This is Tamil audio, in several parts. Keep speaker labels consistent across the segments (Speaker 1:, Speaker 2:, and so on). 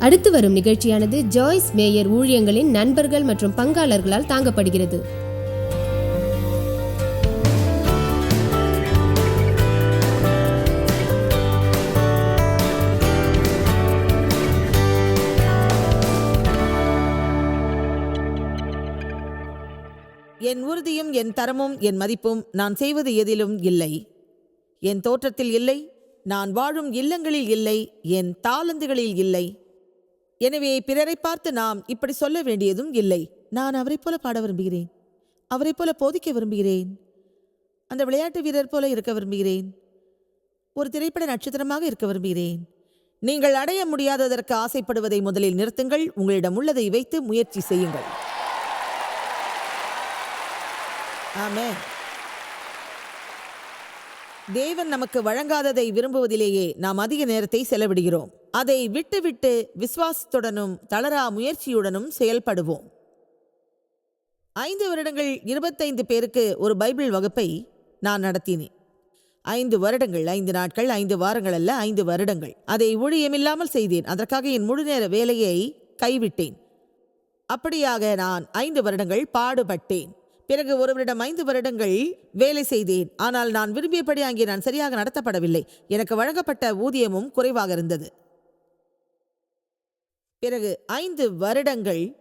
Speaker 1: அடுத்து வரும் நிகழ்ச்சியானது ஜாய்ஸ் மேயர் ஊழியங்களின் நண்பர்கள் மற்றும் பங்காளர்களால் தாங்கப்படுகிறது.
Speaker 2: என் உறுதியும் என் தரமும் என் மதிப்பும் நான் செய்வது எதிலும் இல்லை. என் தோற்றத்தில் இல்லை நான் வாழும் இல்லங்களில் இல்லை என் தாளந்துகளில் இல்லை. எனவே பிறரை பார்த்து நாம் இப்படி சொல்ல வேண்டியதும் இல்லை. நான் அவரைப் போல பாட விரும்புகிறேன். அவரைப் போல போதிக்க விரும்புகிறேன். அந்த விளையாட்டு வீரர் போல இருக்க விரும்புகிறேன். ஒரு திரைப்பட நட்சத்திரமாக இருக்க விரும்புகிறேன். நீங்கள் அடைய முடியாததற்கு ஆசைப்படுவதை முதலில் நிறுத்துங்கள். உங்களிடம் உள்ளதை வைத்து முயற்சி செய்யுங்கள். ஆமே தேவன் நமக்கு வழங்காததை விரும்புவதிலேயே நாம் அதிக நேரத்தை செலவிடுகிறோம். அதை விட்டுவிட்டு விசுவாசத்துடனும் தளரா முயற்சியுடனும் செயல்படுவோம். ஐந்து வருடங்கள் இருபத்தைந்து பேருக்கு ஒரு பைபிள் வகுப்பை நான் நடத்தினேன். ஐந்து வருடங்கள் ஐந்து நாட்கள் ஐந்து வாரங்கள் அல்ல ஐந்து வருடங்கள். அதை ஊழியமில்லாமல் செய்தேன். அதற்காக என் முழு நேர வேலையை கைவிட்டேன். அப்படியாக நான் ஐந்து வருடங்கள் பாடுபட்டேன். பிறகு ஒருவரிடம் ஐந்து வருடங்கள் வேலை செய்தேன். ஆனால் நான் விரும்பியபடி அங்கே நான் சரியாக நடத்தப்படவில்லை. எனக்கு வழங்கப்பட்ட ஊதியமும் குறைவாக இருந்தது. பிறகு ஐந்து வருடங்கள்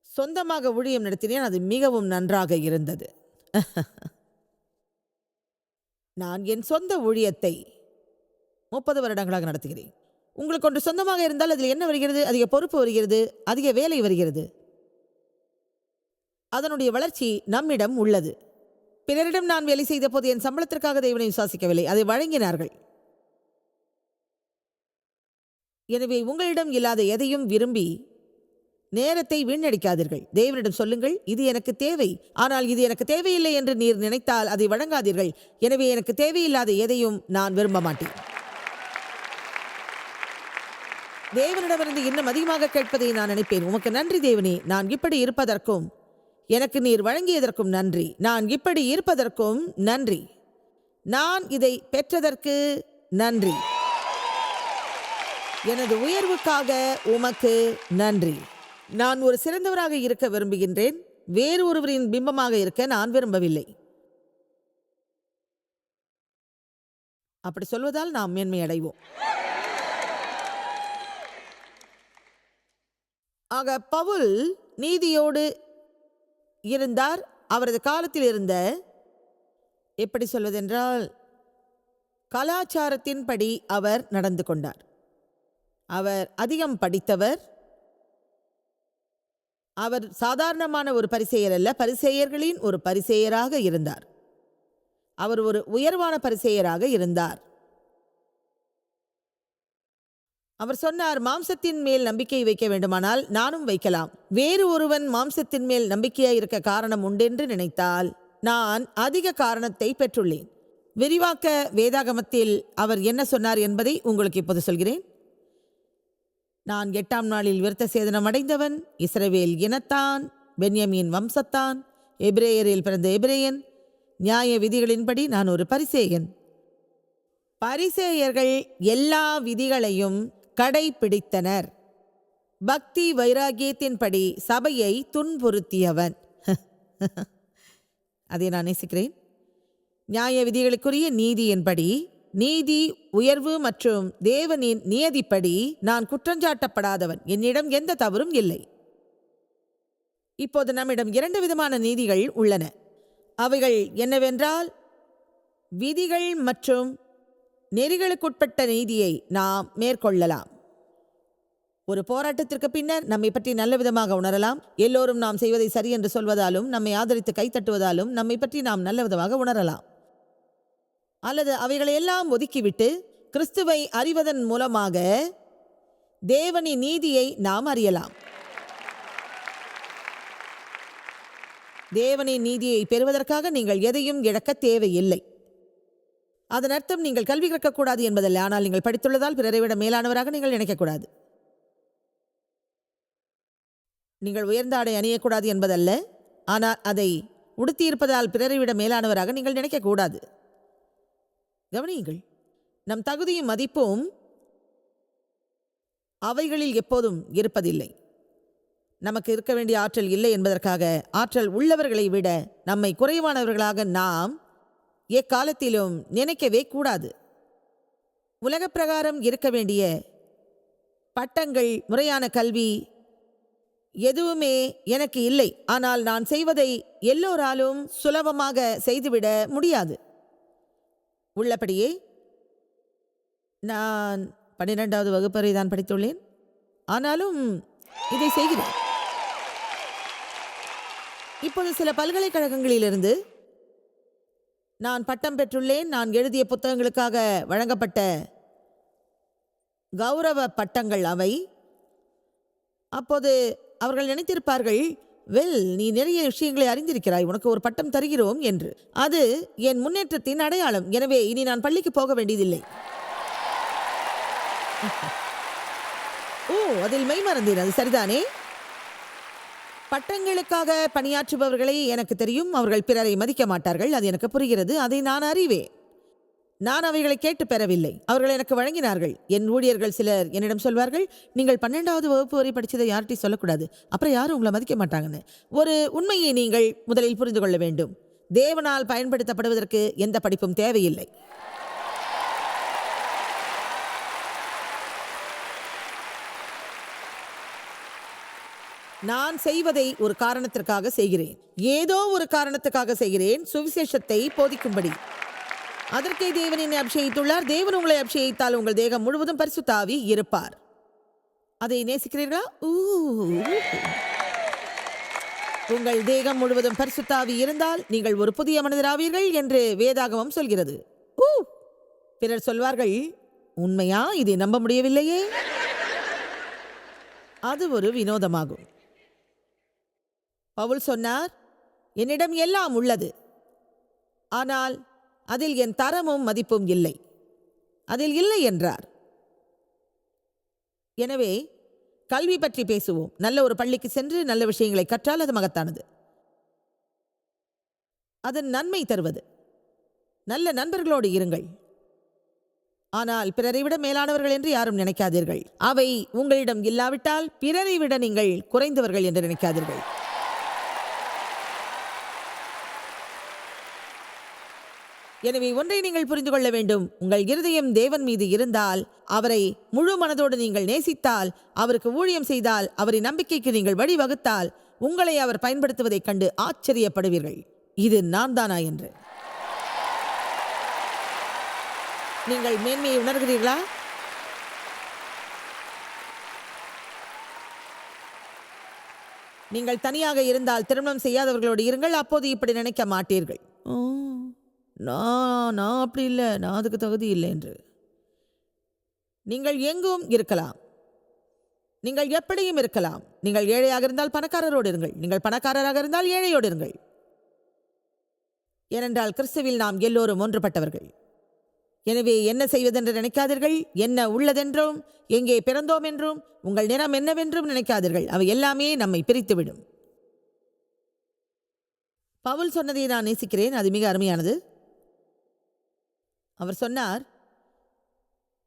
Speaker 2: சொந்தமாக ஊழியம் நடத்தினேன். அது மிகவும் நன்றாக இருந்தது. நான் என் சொந்த ஊழியத்தை முப்பது வருடங்களாக நடத்துகிறேன். உங்களுக்கு ஒன்று சொந்தமாக இருந்தால் அதில் என்ன வருகிறது? அதிக பொறுப்பு வருகிறது. அதிக வேலை வருகிறது. அதனுடைய வளர்ச்சி நம்மிடம் உள்ளது. பிறரிடம் நான் வேலை செய்த போது என் சம்பளத்திற்காக தெய்வனை விசுவாசிக்கவில்லை. அதை வழங்கினார்கள். எனவே உங்களிடம் இல்லாத எதையும் விரும்பி நேரத்தை வீணடிக்காதீர்கள். தேவனிடம் சொல்லுங்கள் இது எனக்கு தேவை. ஆனால் இது எனக்கு தேவையில்லை என்று நீர் நினைத்தால் அதை வழங்காதீர்கள். எனவே எனக்கு தேவையில்லாத எதையும் நான் விரும்ப மாட்டேன். தேவனிடமிருந்து இன்னும் அதிகமாக கேட்பதை நான் நினைப்பேன். உமக்கு நன்றி தேவனே. நான் இப்படி இருப்பதற்கும் எனக்கு நீர் வழங்கியதற்கும் நன்றி. நான் இப்படி இருப்பதற்கும் நன்றி. நான் இதை பெற்றதற்கு நன்றி. எனது உயர்வுக்காக உமக்கு நன்றி. நான் ஒரு சிறந்தவராக இருக்க விரும்புகின்றேன். வேறு ஒருவரின் பிம்பமாக இருக்க நான் விரும்பவில்லை. அப்படி சொல்வதால் நாம் மேன்மை அடைவோம். ஆக பவுல் நீதியோடு இருந்தார். அவரது காலத்தில் இருந்த எப்படி சொல்வதென்றால் கலாச்சாரத்தின்படி அவர் நடந்து கொண்டார். அவர் அதிகம் படித்தவர். அவர் சாதாரணமான ஒரு பரிசெயர் அல்ல பரிசெயர்களின் ஒரு பரிசெயராக இருந்தார். அவர் ஒரு உயர்வான பரிசெயராக இருந்தார். அவர் சொன்னார் மாம்சத்தின் மேல் நம்பிக்கை வைக்க வேண்டுமானால் நானும் வைக்கலாம். வேறு ஒருவன் மாம்சத்தின் மேல் நம்பிக்கையாக இருக்க காரணம் உண்டென்று நினைத்தால் நான் அதிக காரணத்தை பெற்றுள்ளேன். விரிவாக்க வேதாகமத்தில் அவர் என்ன சொன்னார் என்பதை உங்களுக்கு இப்போது சொல்கிறேன். நான் எட்டாம் நாளில் விருத்த சேதனம் அடைந்தவன் இஸ்ரவேல் இனத்தான் பென்யமீன் வம்சத்தான் எபிரேயரில் பிறந்த எபிரேயன் நியாய விதிகளின்படி நான் ஒரு பரிசேயன். பரிசேயர்கள் எல்லா விதிகளையும் கடைபிடித்தனர். பக்தி வைராகியத்தின்படி சபையை துன்புறுத்தியவன். அதை நான் நேசிக்கிறேன். நியாய விதிகளுக்குரிய நீதியின்படி நீதி உயர்வு மற்றும் தேவனின் நியதிப்படி நான் குற்றஞ்சாட்டப்படாதவன். என்னிடம் எந்த தவறும் இல்லை. இப்போது நம்மிடம் இரண்டு விதமான நீதிகள் உள்ளன. அவைகள் என்னவென்றால் விதிகள் மற்றும் நெறிகளுக்குட்பட்ட நீதியை நாம் மேற்கொள்ளலாம். ஒரு போராட்டத்திற்கு பின்னர் நம்மை பற்றி நல்ல விதமாக உணரலாம். எல்லோரும் நாம் செய்வதை சரி என்று சொல்வதாலும் நம்மை ஆதரித்து கைத்தட்டுவதாலும் நம்மை பற்றி நாம் நல்ல விதமாக உணரலாம். அல்லது அவைகளையெல்லாம் ஒதுக்கிவிட்டு கிறிஸ்துவை அறிவதன் மூலமாக தேவனின் நீதியை நாம் அறியலாம். தேவனின் நீதியை பெறுவதற்காக நீங்கள் எதையும் இழக்க தேவையில்லை. அதன் அர்த்தம் நீங்கள் கல்வி கற்கக்கூடாது என்பதல்ல. ஆனால் நீங்கள் படித்துள்ளதால் பிறரை விட மேலானவராக நீங்கள் நினைக்கக்கூடாது. நீங்கள் உயர்ந்த ஆடை அணியக்கூடாது என்பதல்ல. ஆனால் அதை உடுத்தியிருப்பதால் பிறரை விட மேலானவராக நீங்கள் நினைக்கக்கூடாது. கவனியுங்கள் நம் தகுதியும் மதிப்பும் அவைகளில் எப்போதும் இருப்பதில்லை. நமக்கு இருக்க வேண்டிய ஆற்றல் இல்லை என்பதற்காக ஆற்றல் உள்ளவர்களை விட நம்மை குறைவானவர்களாக நாம் எக்காலத்திலும் நினைக்கவே கூடாது. உலகப் பிரகாரம் இருக்க வேண்டிய பட்டங்கள் முறையான கல்வி எதுவுமே எனக்கு இல்லை. ஆனால் நான் செய்வதை எல்லோராலும் சுலபமாக செய்துவிட முடியாது. உள்ளபடியே நான் பன்னிரெண்டாவது வகுப்பறை தான் படித்துள்ளேன். ஆனாலும் இதை செய்கிறேன். இப்போது சில பல்கலைக்கழகங்களிலிருந்து நான் பட்டம் பெற்றுள்ளேன். நான் எழுதிய புத்தகங்களுக்காக வழங்கப்பட்ட கௌரவ பட்டங்கள் அவை. அப்போது அவர்கள் நினைத்திருப்பார்கள் வெல் நீ நிறைய விஷயங்களை அறிந்திருக்கிறாய் உனக்கு ஒரு பட்டம் தருகிறோம் என்று. அது என் முன்னேற்றத்தின் அடையாளம். எனவே இனி நான் பள்ளிக்கு போக வேண்டியதில்லை. ஓ அதில் மெய் மறந்தேன். அது சரிதானே? பட்டங்களுக்காக பணியாற்றுபவர்களை எனக்கு தெரியும். அவர்கள் பிறரை மதிக்க மாட்டார்கள். அது எனக்கு புரிகிறது. அதை நான் அறிவேன். நான் அவைகளை கேட்டு பெறவில்லை. அவர்கள் எனக்கு வழங்கினார்கள். என் ஊழியர்கள் சிலர் என்னிடம் சொல்வார்கள் நீங்கள் பன்னெண்டாவது வகுப்பு வரை படித்ததை யார்கிட்டையும் சொல்லக்கூடாது. அப்புறம் யாரும் உங்களை மதிக்க மாட்டாங்கன்னு. ஒரு உண்மையை நீங்கள் முதலில் புரிந்து கொள்ள வேண்டும். தேவனால் பயன்படுத்தப்படுவதற்கு எந்த படிப்பும் தேவையில்லை. நான் செய்வதை ஒரு காரணத்திற்காக செய்கிறேன். ஏதோ ஒரு காரணத்துக்காக செய்கிறேன். சுவிசேஷத்தை போதிக்கும்படி. அதற்கே தேவன் என்னை அபிஷேகித்துள்ளார். தேவன் உங்களை அபிஷேகித்தால் உங்கள் தேகம் முழுவதும் பரிசுத்தாவி இருப்பார். அதை நேசிக்கிறீர்களா? உங்கள் தேகம் முழுவதும் பரிசுத்தாவி இருந்தால் நீங்கள் ஒரு புதிய மனிதராவீர்கள் என்று வேதாகமம் சொல்கிறது. ஊ. பிறர் சொல்வார்கள் உண்மையா? இதை நம்ப முடியவில்லையே. அது ஒரு வினோதமாகும். பவுல் சொன்னார் என்னிடம் எல்லாம் உள்ளது. ஆனால் அதில் என் தரமும் மதிப்பும் இல்லை. அதில் இல்லை என்றார். எனவே கல்வி பற்றி பேசுவோம். நல்ல ஒரு பள்ளிக்கு சென்று நல்ல விஷயங்களை கற்றால் அது மகத்தானது. அதன் நன்மை தருவது. நல்ல நண்பர்களோடு இருங்கள். ஆனால் பிறரை விட மேலானவர்கள் என்று யாரும் நினைக்காதீர்கள். அவை உங்களிடம் இல்லாவிட்டால் பிறரை விட நீங்கள் குறைந்தவர்கள் என்று நினைக்காதீர்கள். எனவே ஒன்றை நீங்கள் புரிந்து கொள்ள வேண்டும். உங்கள் இருதயம் தேவன் மீது இருந்தால் அவரை முழு மனதோடு நீங்கள் நேசித்தால் அவருக்கு ஊழியம் செய்தால் அவரின் நம்பிக்கைக்கு நீங்கள் வழிவகுத்தால் உங்களை அவர் பயன்படுத்துவதைக் கண்டு ஆச்சரியப்படுவீர்கள். இது நான் தானா என்று. நீங்கள் மேன்மையை உணர்கிறீர்களா? நீங்கள் தனியாக இருந்தால் திருமணம் செய்யாதவர்களோடு இருங்கள். அப்போது இப்படி நினைக்க மாட்டீர்கள். நான் நான் அப்படி இல்லை. நான் அதுக்கு தகுதி இல்லை என்று. நீங்கள் எங்கும் இருக்கலாம். நீங்கள் எப்படியும் இருக்கலாம். நீங்கள் ஏழையாக இருந்தால் பணக்காரரோடு இருங்கள். நீங்கள் பணக்காரராக இருந்தால் ஏழையோடு இருங்கள். ஏனென்றால் கிறிஸ்துவில் நாம் எல்லோரும் ஒன்றுபட்டவர்கள். எனவே என்ன செய்வதென்று நினைக்காதீர்கள். என்ன உள்ளதென்றும் எங்கே பிறந்தோம் என்றும் உங்கள் நிறம் என்னவென்றும் நினைக்காதீர்கள். அவை எல்லாமே நம்மை பிரித்துவிடும். பவுல் சொன்னதை நான் நேசிக்கிறேன். அது மிக அருமையானது. அவர் சொன்னார்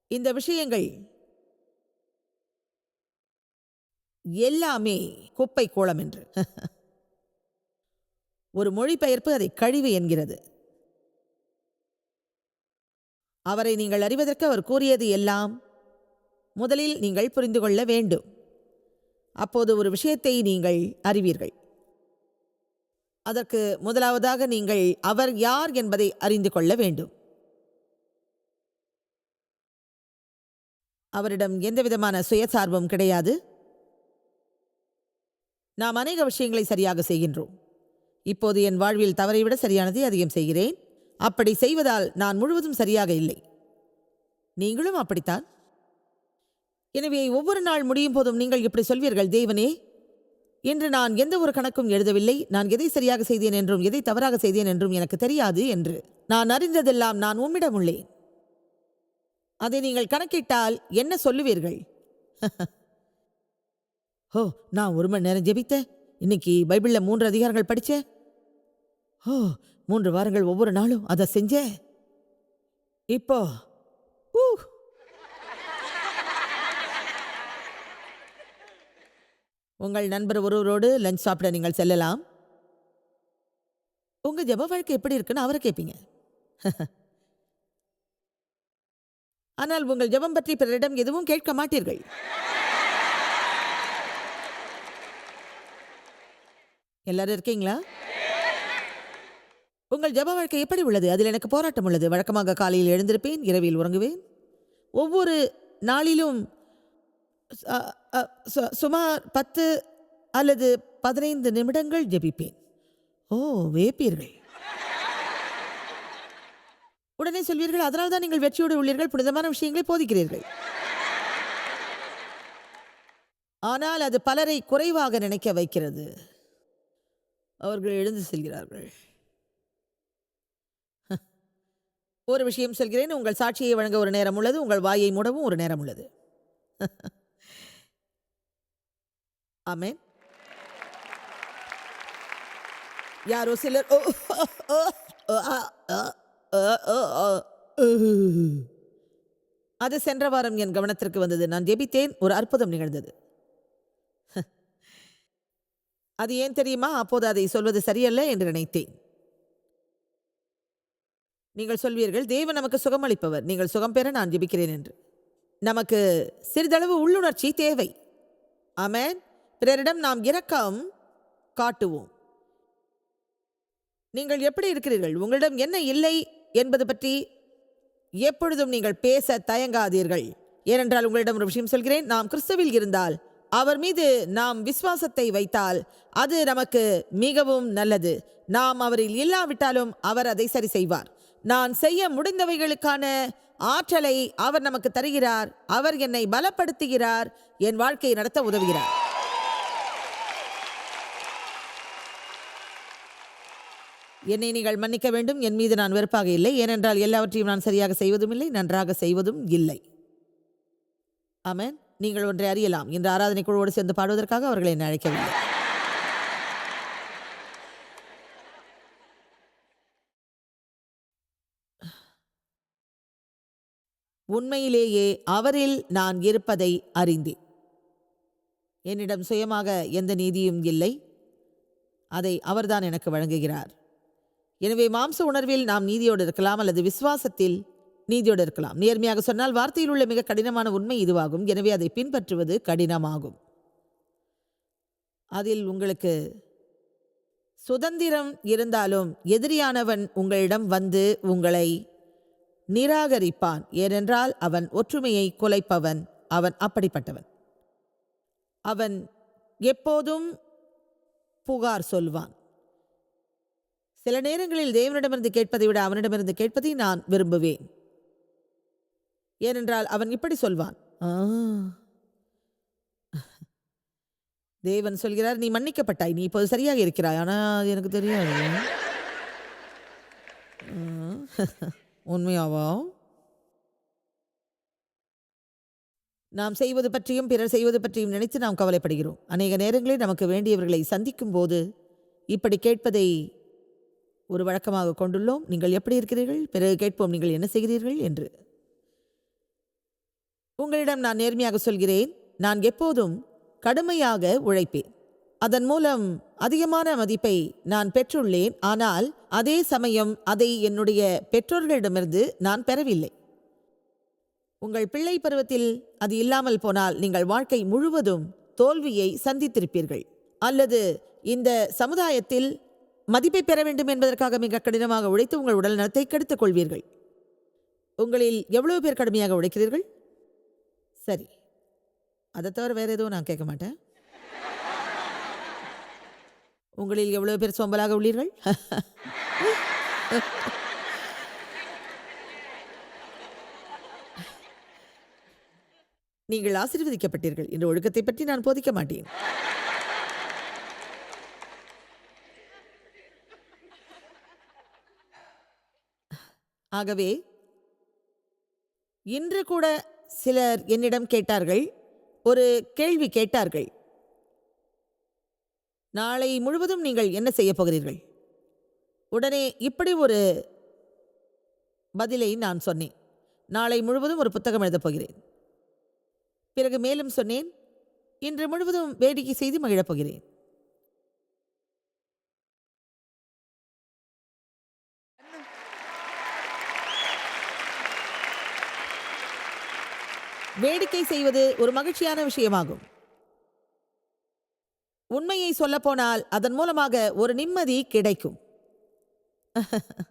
Speaker 2: இந்த விஷயங்கள் எல்லாமே குப்பை கோலம் என்று. ஒரு மொழிபெயர்ப்பு அதை கழிவு என்கிறது. அவரை நீங்கள் அறிவதற்கு அவர் கூறியது எல்லாம் முதலில் நீங்கள் புரிந்து கொள்ள வேண்டும். அப்போது ஒரு விஷயத்தை நீங்கள் அறிவீர்கள். அதற்கு முதலாவதாக நீங்கள் அவர் யார் என்பதை அறிந்து கொள்ள வேண்டும். அவரிடம் எந்தவிதமான சுயசார்பும் கிடையாது. நாம் அநேக விஷயங்களை சரியாக செய்கின்றோம். இப்போது என் வாழ்வில் தவறை விட சரியானதை அதிகம் செய்கிறேன். அப்படி செய்வதால் நான் முழுவதும் சரியாக இல்லை. நீங்களும் அப்படித்தான். எனவே ஒவ்வொரு நாள் முடியும் போதும் நீங்கள் இப்படி சொல்வீர்கள் தேவனே இன்று நான் எந்த ஒரு கணக்கும் எழுதவில்லை. நான் எதை சரியாக செய்தேன் என்றும் எதை தவறாக செய்தேன் என்றும் எனக்கு தெரியாது என்று. நான் அறிந்ததெல்லாம் நான் உம்மிடம் உள்ளேன். அதை நீங்கள் கணக்கிட்டால் என்ன சொல்லுவீர்கள்? ஓ நான் ஒரு மணி நேரம் ஜெபித்தேன் இன்னைக்கு பைபிளில் மூன்று அதிகாரங்கள் படித்தேன் ஓ மூன்று வாரங்கள் ஒவ்வொரு நாளும் அதை செஞ்சேன் இப்போ ஊ. உங்கள் நண்பர் ஒருவரோடு லஞ்ச் சாப்பிட நீங்கள் செல்லலாம். உங்கள் ஜெப வாழ்க்கை எப்படி இருக்குன்னு அவரை கேட்பீங்க ஆனால் உங்கள் ஜெபம் பற்றி பிறரிடம் எதுவும் கேட்க மாட்டீர்கள். எல்லாரும் இருக்கீங்களா? உங்கள் ஜப வாழ்க்கை எப்படி உள்ளது? அதில் எனக்கு போராட்டம் உள்ளது. வழக்கமாக காலையில் எழுந்திருப்பேன் இரவில் உறங்குவேன். ஒவ்வொரு நாளிலும் சு- சுமார் பத்து அல்லது பதினைந்து நிமிடங்கள் ஜெபிப்பேன். ஓ வேப்பீர்கள் உடனே சொல்வீர்கள் அதனால் தான் நீங்கள் வெற்றியோடு உள்ளீர்கள் புனிதமான விஷயங்களை போதிக்கிறீர்கள். ஆனால் அது பலரை குறைவாக நினைக்க வைக்கிறது. அவர்கள் எழுந்து செல்கிறார்கள். ஒரு விஷயம் சொல்கிறேன் உங்கள் சாட்சியை வழங்க ஒரு நேரம் உள்ளது உங்கள் வாயை மூடவும் ஒரு நேரம் உள்ளது. ஆமென். யாரோ சிலர் ஓ, ஓ, ஓ, ஆ, ஆ, அது சென்ற வாரம் என் கவனத்திற்கு வந்தது. நான் ஜெபித்தேன். ஒரு அற்புதம் நிகழ்ந்தது. அது ஏன் தெரியுமா? அப்போது அதை சொல்வது சரியல்ல என்று நினைத்தேன். நீங்கள் சொல்வீர்கள் தேவன் நமக்கு சுகமளிப்பவர். நீங்கள் சுகம் பெற நான் ஜெபிக்கிறேன் என்று. நமக்கு சிறிதளவு உள்ளுணர்ச்சி தேவை. ஆமேன். பிறரிடம் நாம் இரக்கம் காட்டுவோம். நீங்கள் எப்படி இருக்கிறீர்கள்? உங்களிடம் என்ன இல்லை? என்பது பற்றி எப்பொழுதும் நீங்கள் பேச தயங்காதீர்கள். ஏனென்றால் உங்களிடம் ஒரு விஷயம் சொல்கிறேன். நாம் கிறிஸ்துவில் இருந்தால் அவர் மீது நாம் விசுவாசத்தை வைத்தால் அது நமக்கு மிகவும் நல்லது. நாம் அவரில் இல்லாவிட்டாலும் அவர் அதை சரி செய்வார். நான் செய்ய முடிந்தவைகளுக்கான ஆற்றலை அவர் நமக்கு தருகிறார். அவர் என்னை பலப்படுத்துகிறார். என் வாழ்க்கையை நடத்த உதவுகிறார். என்னை நீங்கள் மன்னிக்க வேண்டும். என் மீது நான் வெறுப்பாக இல்லை. ஏனென்றால் எல்லாவற்றையும் நான் சரியாக செய்வதும் இல்லை நன்றாக செய்வதும் இல்லை. ஆமேன். நீங்கள் ஒன்றை அறியலாம். இன்று ஆராதனை குழுவோடு சேர்ந்து பாடுவதற்காக அவர்களை என்னை அழைக்கவில்லை. உண்மையிலேயே அவரில் நான் இருப்பதை அறிந்தேன். என்னிடம் சுயமாக எந்த நீதியும் இல்லை. அதை அவர்தான் எனக்கு வழங்குகிறார். எனவே மாம்ச உணர்வில் நாம் நீதியோடு இருக்கலாம் அல்லது விசுவாசத்தில் நீதியோடு இருக்கலாம். நேர்மையாக சொன்னால் வார்த்தையில் உள்ள மிக கடினமான உண்மை இதுவாகும். எனவே அதை பின்பற்றுவது கடினமாகும். அதில் உங்களுக்கு சுதந்திரம் இருந்தாலும் எதிரியானவன் உங்களிடம் வந்து உங்களை நிராகரிப்பான். ஏனென்றால் அவன் ஒற்றுமையை குலைப்பவன். அவன் அப்படிப்பட்டவன். அவன் எப்போதும் புகார் சொல்வான். சில நேரங்களில் தேவனிடமிருந்து கேட்பதை விட அவனிடமிருந்து கேட்பதை நான் விரும்புவேன். ஏனென்றால் அவன் இப்படி சொல்வான். "ஆ." தேவன் சொல்கிறார் நீ மன்னிக்கப்பட்டாய் நீ இப்போது சரியாக இருக்கிறாய். ஆனால் எனக்கு தெரியாது. உண்மையாவா? நாம் செய்வது பற்றியும் பிறர் செய்வது பற்றியும் நினைத்து நாம் கவலைப்படுகிறோம். அநேக நேரங்களில் நமக்கு வேண்டியவர்களை சந்திக்கும் போது இப்படி கேட்பதை ஒரு வழக்கமாக கொண்டுள்ளோம். நீங்கள் எப்படி இருக்கிறீர்கள்? பிறகு கேட்போம் நீங்கள் என்ன செய்கிறீர்கள்? என்று. உங்களிடம் நான் நேர்மையாக சொல்கிறேன். நான் எப்போதும் கடுமையாக உழைப்பேன். அதன் மூலம் அதிகமான மதிப்பை நான் பெற்றுள்ளேன். ஆனால் அதே சமயம் அதை என்னுடைய பெற்றோர்களிடமிருந்து நான் பெறவில்லை. உங்கள் பிள்ளை பருவத்தில் அது இல்லாமல் போனால் நீங்கள் வாழ்க்கை முழுவதும் தோல்வியை சந்தித்திருப்பீர்கள். அல்லது இந்த சமுதாயத்தில் மதிப்பை பெற வேண்டும் என்பதற்காக மிக கடினமாக உழைத்து உங்கள் உடல் நலத்தை கெடுத்துக் கொள்வீர்கள். உங்களில் எவ்வளவு பேர் கடுமையாக உழைக்கிறீர்கள்? சரி. அதை தவிர வேற எதுவும் நான் கேட்க மாட்டேன். உங்களில் எவ்வளவு பேர் சோம்பலாக உள்ளீர்கள்? நீங்கள் ஆசீர்வதிக்கப்பட்டீர்கள். என்ற ஒழுக்கத்தை பற்றி நான் போதிக்க மாட்டேன். ஆகவே இன்று கூட சிலர் என்னிடம் கேட்டார்கள் ஒரு கேள்வி கேட்டார்கள். நாளை முழுவதும் நீங்கள் என்ன செய்ய போகிறீர்கள்? உடனே இப்படி ஒரு பதிலை நான் சொன்னேன். நாளை முழுவதும் ஒரு புத்தகம் எழுதப் போகிறேன். பிறகு மேலும் சொன்னேன் இன்று முழுவதும் வேடிக்கை செய்து மகிழப் போகிறேன். வேடிக்கை செய்வது ஒரு மகிழ்ச்சியான விஷயமாகும். உண்மையை சொல்லப்போனால் அதன் மூலமாக ஒரு நிம்மதி கிடைக்கும்.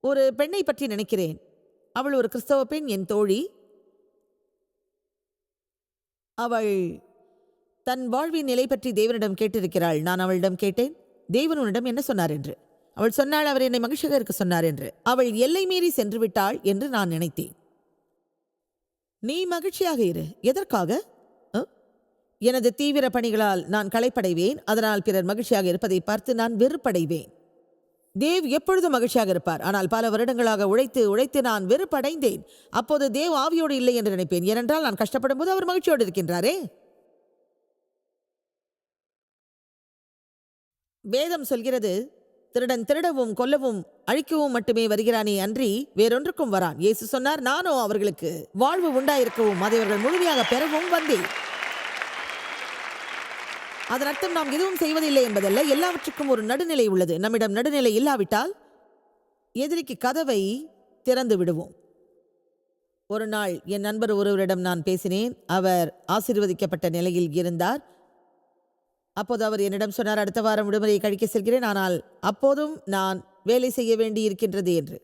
Speaker 2: ஒரு பெண்ணை பற்றி நினைக்கிறேன். அவள் ஒரு கிறிஸ்தவ பெண் என் தோழி. அவள் தன் வாழ்வின் நிலை பற்றி தேவனிடம் கேட்டிருக்கிறாள். நான் அவளிடம் கேட்டேன் தேவன் உன்னிடம் என்ன சொன்னார்? என்று. அவள் சொன்னாள் அவர் என்னை மகிழ்ச்சியாக இருக்க சொன்னார் என்று. அவள் எல்லை மீறி சென்று விட்டாள் என்று நான் நினைத்தேன். நீ மகிழ்ச்சியாக இரு. எதற்காக? எனது தீவிர பணிகளால் நான் களைப்படைவேன். அதனால் பிறர் மகிழ்ச்சியாக இருப்பதை பார்த்து நான் வெறுப்படைவேன். தேவ் எப்பொழுதும் மகிழ்ச்சியாக இருப்பார். ஆனால் பல வருடங்களாக உழைத்து உழைத்து நான் வெறுப்படைந்தேன். அப்போது தேவ் ஆவியோடு இல்லை என்று நினைப்பேன். ஏனென்றால் நான் கஷ்டப்படும் போது அவர் மகிழ்ச்சியோடு இருக்கின்றாரே. வேதம் சொல்கிறது திருடன் திருடவும் கொல்லவும் அழிக்கவும் மட்டுமே வருகிறானே அன்றி வேறொன்றுக்கும் வரான். இயேசு சொன்னார் நானோ அவர்களுக்கு வாழ்வு உண்டாயிருக்கவும் அதை அவர்கள் முழுமையாக பெறவும் வந்தேன். அதன் அர்த்தம் நாம் எதுவும் செய்வதில்லை என்பதல்ல எல்லாவற்றுக்கும் ஒரு நடுநிலை உள்ளது. நம்மிடம் நடுநிலை இல்லாவிட்டால் எதிரிக்கு கதவை திறந்து விடுவோம். ஒரு நாள் என் நண்பர் ஒருவரிடம் நான் பேசினேன் அவர் ஆசீர்வதிக்கப்பட்ட நிலையில் இருந்தார். அப்போது அவர் என்னிடம் சொன்னார் அடுத்த வாரம் விடுமுறையை கழிக்க செல்கிறேன். ஆனால் அப்போதும் நான் வேலை செய்ய வேண்டி இருக்கின்றது என்று.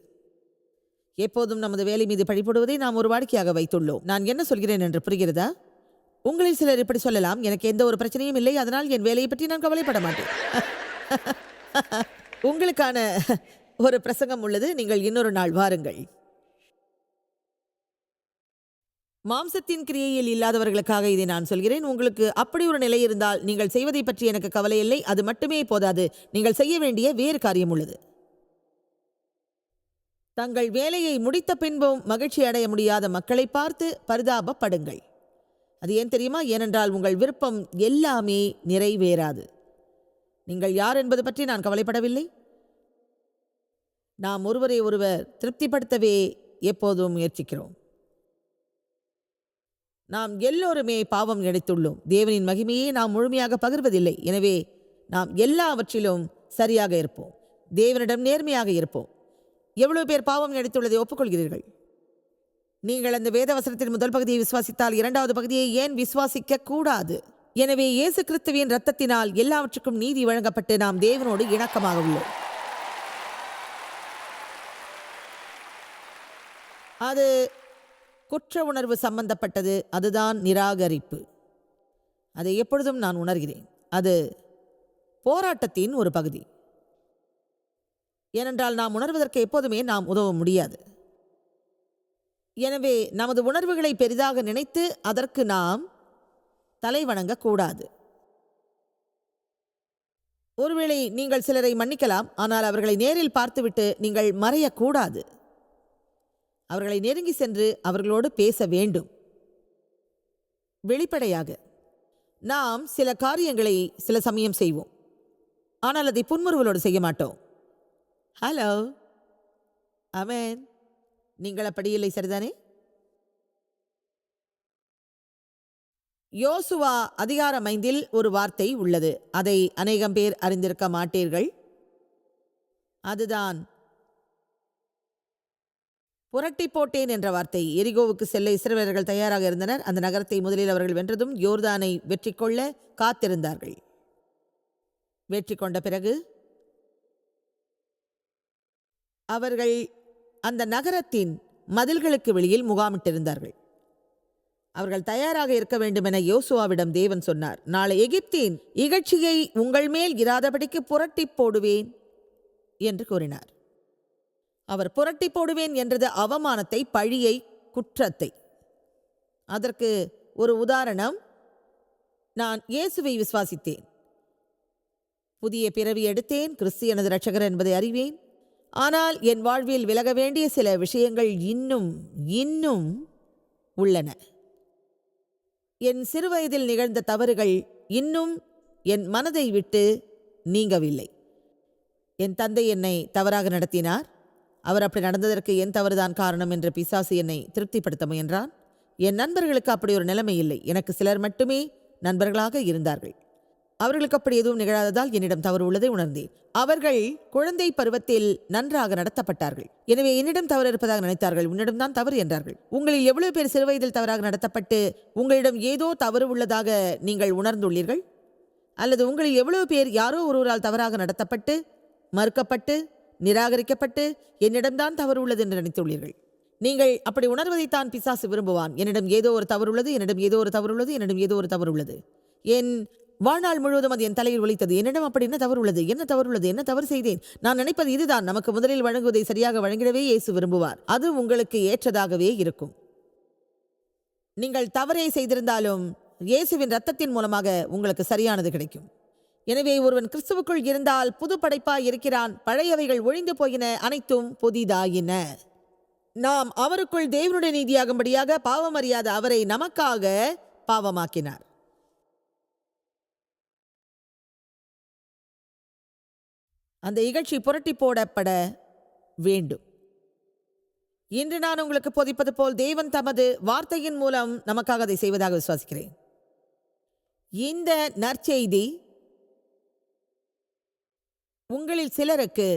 Speaker 2: எப்போதும் நமது வேலை மீது பழிபடுவதை நாம் ஒரு வாடிக்கையாக வைத்துள்ளோம். நான் என்ன சொல்கிறேன் என்று புரிகிறதா? உங்களில் சிலர் இப்படி சொல்லலாம். எனக்கு எந்த ஒரு பிரச்சனையும் இல்லை. அதனால் என் வேலையை பற்றி நான் கவலைப்பட மாட்டேன். உங்களுக்கான ஒரு பிரசங்கம் உள்ளது. நீங்கள் இன்னொரு நாள் வாருங்கள். மாம்சத்தின் கிரியையில் இல்லாதவர்களுக்காக இதை நான் சொல்கிறேன். உங்களுக்கு அப்படி ஒரு நிலை இருந்தால் நீங்கள் செய்வதை பற்றி எனக்கு கவலை இல்லை. அது மட்டுமே போதாது. நீங்கள் செய்ய வேண்டிய வேறு காரியம் உள்ளது. தங்கள் வேலையை முடித்த பின்பும் மகிழ்ச்சி அடைய முடியாத மக்களை பார்த்து பரிதாபப்படுங்கள். அது ஏன் தெரியுமா? ஏனென்றால் உங்கள் விருப்பம் எல்லாமே நிறைவேறாது. நீங்கள் யார் என்பது பற்றி நான் கவலைப்படவில்லை. நாம் ஒருவரை ஒருவர் திருப்திப்படுத்தவே எப்போதும் முயற்சிக்கிறோம். நாம் எல்லோருமே பாவம் நினைத்துள்ளோம். தேவனின் மகிமையை நாம் முழுமையாக பகிர்வதில்லை. எனவே நாம் எல்லாவற்றிலும் சரியாக இருப்போம். தேவனிடம் நேர்மையாக இருப்போம். எவ்வளவு பேர் பாவம் நினைத்துள்ளதை ஒப்புக்கொள்கிறீர்கள்? நீங்கள் அந்த வேதவசனத்தின் முதல் பகுதியை விசுவாசித்தால் இரண்டாவது பகுதியை ஏன் விசுவாசிக்க கூடாது எனவே இயேசு கிறிஸ்துவின் ரத்தத்தினால் எல்லாவற்றுக்கும் நீதி வழங்கப்பட்டு நாம் தேவனோடு இணக்கமாக உள்ளோம். அது குற்ற உணர்வு சம்பந்தப்பட்டது அதுதான் நிராகரிப்பு. அதை எப்பொழுதும் நான் உணர்கிறேன். அது போராட்டத்தின் ஒரு பகுதி. ஏனென்றால் நாம் உணர்வதற்கு எப்போதுமே நாம் உதவ முடியாது. எனவே நமது உணர்வுகளை பெரிதாக நினைத்து அதற்கு நாம் தலை வணங்கக்கூடாது ஒருவேளை நீங்கள் சிலரை மன்னிக்கலாம் ஆனால் அவர்களை நேரில் பார்த்துவிட்டு நீங்கள் மறையக்கூடாது அவர்களை நெருங்கி சென்று அவர்களோடு பேச வேண்டும். வெளிப்படையாக நாம் சில காரியங்களை சில சமயம் செய்வோம். ஆனால் அதை புன்முறுவலோடு செய்ய மாட்டோம். ஹலோ? அமேன் நீங்கள் அப்படி இல்லை சரிதானே? யோசுவா அதிகாரம் ஐந்தில் ஒரு வார்த்தை உள்ளது. அதை அநேகம் பேர் அறிந்திருக்க மாட்டீர்கள். அதுதான் புரட்டி போட்டேன் என்ற வார்த்தை. எரிகோவுக்கு செல்ல இஸ்ரேலர்கள் தயாராக இருந்தனர். அந்த நகரத்தை முதலில் அவர்கள் வென்றதும் யோர்தானை வெற்றி கொள்ள காத்திருந்தார்கள். வெற்றி கொண்ட பிறகு அவர்கள் அந்த நகரத்தின் மதில்களுக்கு வெளியில் முகாமிட்டிருந்தார்கள். அவர்கள் தயாராக இருக்க வேண்டும் என யோசுவாவிடம் தேவன் சொன்னார். நாளை எகிப்தின் இகழ்ச்சியை உங்கள் மேல் இராதபடிக்கு புரட்டி போடுவேன் என்று கூறினார். அவர் புரட்டி போடுவேன் என்றது அவமானத்தை பழியை குற்றத்தை. அதற்கு ஒரு உதாரணம். நான் இயேசுவை விசுவாசித்தேன். புதிய பிறவி எடுத்தேன் கிறிஸ்து எனது ரட்சகர் என்பதை அறிவேன். ஆனால் என் வாழ்வில் விலக வேண்டிய சில விஷயங்கள் இன்னும் இன்னும் உள்ளன. என் சிறுவயதில் நிகழ்ந்த தவறுகள் இன்னும் என் மனதை விட்டு நீங்கவில்லை. என் தந்தை என்னை தவறாக நடத்தினார். அவர் அப்படி நடந்ததற்கு என் தவறுதான் காரணம் என்று பிசாசு என்னை திருப்திப்படுத்த முயன்றான். என் நண்பர்களுக்கு அப்படி ஒரு நிலைமை இல்லை. எனக்கு சிலர் மட்டுமே நண்பர்களாக இருந்தார்கள். அவர்களுக்கு அப்படி எதுவும் நிகழாததால் என்னிடம் தவறு உள்ளதை உணர்ந்தேன். அவர்கள் குழந்தை பருவத்தில் நன்றாக நடத்தப்பட்டார்கள். எனவே என்னிடம் தவறு இருப்பதாக நினைத்தார்கள். உன்னிடம் தான் தவறு என்றார்கள். உங்களில் எவ்வளவு பேர் சிறுவயதில் தவறாக நடத்தப்பட்டு உங்களிடம் ஏதோ தவறு உள்ளதாக நீங்கள் உணர்ந்துள்ளீர்கள்? அல்லது உங்களில் எவ்வளவு பேர் யாரோ ஒருவரால் தவறாக நடத்தப்பட்டு மறுக்கப்பட்டு நிராகரிக்கப்பட்டு என்னிடம்தான் தவறு உள்ளது என்று நினைத்துள்ளீர்கள். நீங்கள் அப்படி உணர்வதைத்தான் பிசாசு விரும்புவான். என்னிடம் ஏதோ ஒரு தவறு உள்ளது என்னிடம் ஏதோ ஒரு தவறு உள்ளது என்னிடம் ஏதோ ஒரு தவறு உள்ளது என் வாழ்நாள் முழுவதும் அது என் தலையில் ஒழித்தது என்னிடம் அப்படி என்ன தவறு உள்ளது என்ன தவறு உள்ளது என்ன தவறு செய்தேன்? நான் நினைப்பது இதுதான். நமக்கு முதலில் வழங்குவதை சரியாக வழங்கிடவே இயேசு விரும்புவார். அது உங்களுக்கு ஏற்றதாகவே இருக்கும். நீங்கள் தவறே செய்திருந்தாலும் இயேசுவின் ரத்தத்தின் மூலமாக உங்களுக்கு சரியானது கிடைக்கும். எனவே ஒருவன் கிறிஸ்துவுக்குள் இருந்தால் புது படைப்பாய் இருக்கிறான் பழையவைகள் ஒழிந்து போயின அனைத்தும் புதிதாயின. நாம் அவருக்குள் தேவனுடைய நீதியாகும்படியாக பாவம் அறியாத அவரை நமக்காக பாவமாக்கினார். அந்த இகழ்ச்சி புரட்டி போடப்பட வேண்டும். இன்று நான் உங்களுக்கு போதிப்பது போல் தேவன் தமது வார்த்தையின் மூலம் நமக்காக அதை செய்வதாக விசுவாசிக்கிறேன். இந்த நற்செய்தி உங்களில் சிலருக்கு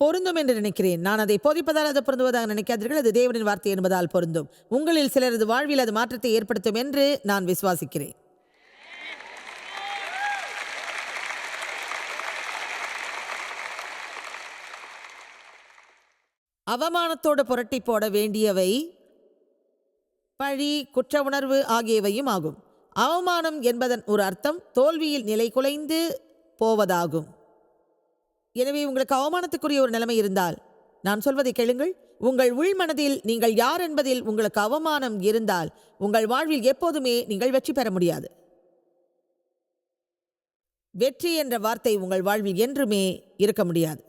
Speaker 2: பொருந்தும் என்று நினைக்கிறேன். நான் அதை போதிப்பதால் அது பொருந்துவதாக நினைக்காதீர்கள். அது தேவனின் வார்த்தை என்பதால் பொருந்தும். உங்களில் சிலரது வாழ்வில் அது மாற்றத்தை ஏற்படுத்தும் என்று நான் விசுவாசிக்கிறேன். அவமானத்தோடு புரட்டி போட வேண்டியவை பழி குற்ற உணர்வு ஆகியவையும் ஆகும். அவமானம் என்பதன் ஒரு அர்த்தம் தோல்வியில் நிலை குலைந்து போவதாகும். எனவே உங்களுக்கு அவமானத்துக்குரிய ஒரு நிலைமை இருந்தால் நான் சொல்வதை கேளுங்கள். உங்கள் உள்மனதில் நீங்கள் யார் என்பதில் உங்களுக்கு அவமானம் இருந்தால் உங்கள் வாழ்வில் எப்போதுமே நீங்கள் வெற்றி பெற முடியாது. வெற்றி என்ற வார்த்தை உங்கள் வாழ்வில் என்றுமே இருக்க முடியாது.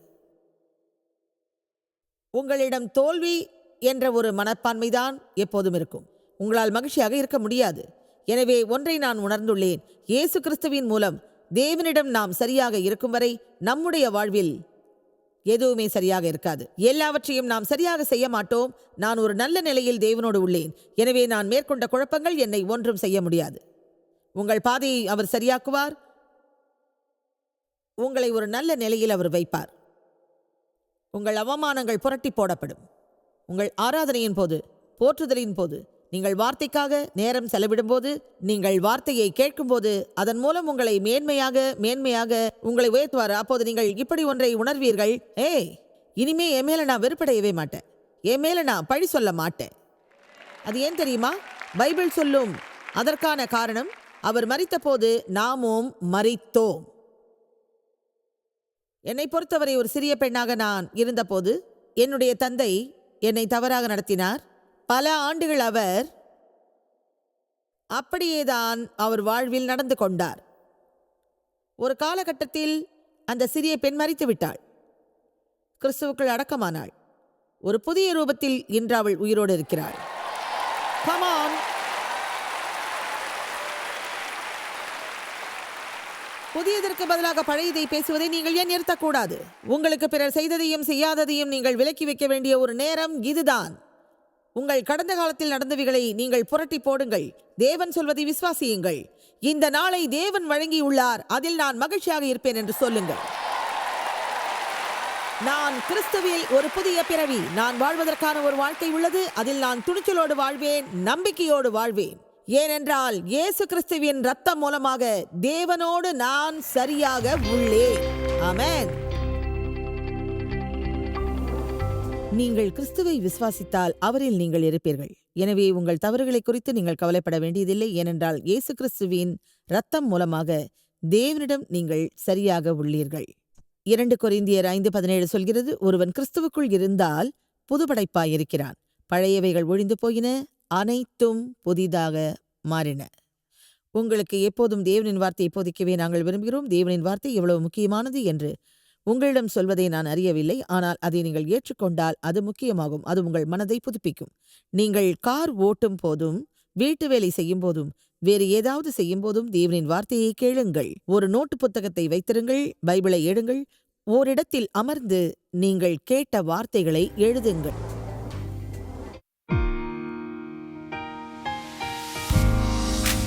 Speaker 2: உங்களிடம் தோல்வி என்ற ஒரு மனப்பான்மைதான் எப்போதும் இருக்கும். உங்களால் மகிழ்ச்சியாக இருக்க முடியாது. எனவே ஒன்றை நான் உணர்ந்துள்ளேன். இயேசு கிறிஸ்துவின் மூலம் தேவனிடம் நாம் சரியாக இருக்கும் வரை நம்முடைய வாழ்வில் எதுவுமே சரியாக இருக்காது. எல்லாவற்றையும் நாம் சரியாக செய்ய மாட்டோம். நான் ஒரு நல்ல நிலையில் தேவனோடு உள்ளேன். எனவே நான் மேற்கொண்ட குழப்பங்கள் என்னை ஒன்றும் செய்ய முடியாது. உங்கள் பாதையை அவர் சரியாக்குவார். உங்களை ஒரு நல்ல நிலையில் அவர் வைப்பார். உங்கள் அவமானங்கள் புரட்டி போடப்படும். உங்கள் ஆராதனையின் போது போற்றுதலின் போது நீங்கள் வார்த்தைக்காக நேரம் செலவிடும்போது நீங்கள் வார்த்தையை கேட்கும்போது அதன் மூலம் உங்களை மேன்மையாக மேன்மையாக உங்களை உயர்த்துவார். அப்போது நீங்கள் இப்படி ஒன்றை உணர்வீர்கள் ஏய் இனிமே என் மேல நான் வெறுப்படையவே மாட்டேன். என் மேல நான் பழி சொல்ல மாட்டேன். அது ஏன் தெரியுமா? பைபிள் சொல்லும் அதற்கான காரணம் அவர் மரித்தபோது நாமும் மறித்தோம் என்னை பொறுத்தவரை ஒரு சிறிய பெண்ணாக நான் இருந்தபோது என்னுடைய தந்தை என்னை தவறாக நடத்தினார். பல ஆண்டுகள் அவர் அப்படியேதான் அவர் வாழ்வில் நடந்து கொண்டார். ஒரு காலகட்டத்தில் அந்த சிறிய பெண் மறித்து விட்டாள். கிறிஸ்துவுக்குள் அடக்கமானாள். ஒரு புதிய ரூபத்தில் இன்று அவள் உயிரோடு இருக்கிறாள். Come புதியதற்கு பதிலாக பழையதை பேசுவதை நீங்கள் ஏன் நிறுத்தக்கூடாது? உங்களுக்கு பிறர் செய்ததையும் செய்யாததையும் நீங்கள் விலக்கி வைக்க வேண்டிய ஒரு நேரம் இதுதான். உங்கள் கடந்த காலத்தில் நடந்தவைகளை நீங்கள் புரட்டி போடுங்கள். தேவன் சொல்வதை விசுவாசியுங்கள். இந்த நாளை தேவன் வழங்கியுள்ளார். அதில் நான் மகிழ்ச்சியாக இருப்பேன் என்று சொல்லுங்கள். நான் கிறிஸ்துவில் ஒரு புதிய பிறவி. நான் வாழ்வதற்கான ஒரு வாழ்க்கை உள்ளது. அதில் நான் துணிச்சலோடு வாழ்வேன் நம்பிக்கையோடு வாழ்வேன். ஏனென்றால் இயேசு கிறிஸ்துவின் ரத்தம் மூலமாக தேவனோடு நான் சரியாக உள்ளேன். ஆமென். நீங்கள் கிறிஸ்துவை விசுவாசித்தால் அவரில் நீங்கள் இருப்பீர்கள். எனவே உங்கள் தவறுகளை குறித்து நீங்கள் கவலைப்பட வேண்டியதில்லை. ஏனென்றால் இயேசு கிறிஸ்துவின் ரத்தம் மூலமாக தேவனிடம் நீங்கள் சரியாக உள்ளீர்கள். இரண்டு கொரிந்தியர் ஐந்து பதினேழு சொல்கிறது ஒருவன் கிறிஸ்துவுக்குள் இருந்தால் புதுபடைப்பாயிருக்கிறான் பழையவைகள் ஒழிந்து போயின அனைத்தும் புதிதாக மாறின. உங்களுக்கு எப்போதும் தேவனின் வார்த்தையை போதிக்கவே நாங்கள் விரும்புகிறோம். தேவனின் வார்த்தை எவ்வளவு முக்கியமானது என்று உங்களிடம் சொல்வதை நான் அறியவில்லை ஆனால் அதை நீங்கள் ஏற்றுக்கொண்டால் அது முக்கியமாகும் அது உங்கள் மனதை புதுப்பிக்கும். நீங்கள் கார் ஓட்டும் போதும் வீட்டு வேலை செய்யும் போதும் வேறு ஏதாவது செய்யும் போதும் தேவனின் வார்த்தையை கேளுங்கள். ஒரு நோட்டு புத்தகத்தை வைத்திருங்கள் பைபிளை எடுங்கள் ஓரிடத்தில் அமர்ந்து நீங்கள் கேட்ட வார்த்தைகளை எழுதுங்கள்.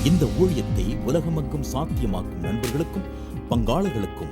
Speaker 3: இந்த ஊழியத்தை உலகமெங்கும் சாத்தியமாக்கும் நண்பர்களுக்கும் பங்காளர்களுக்கும்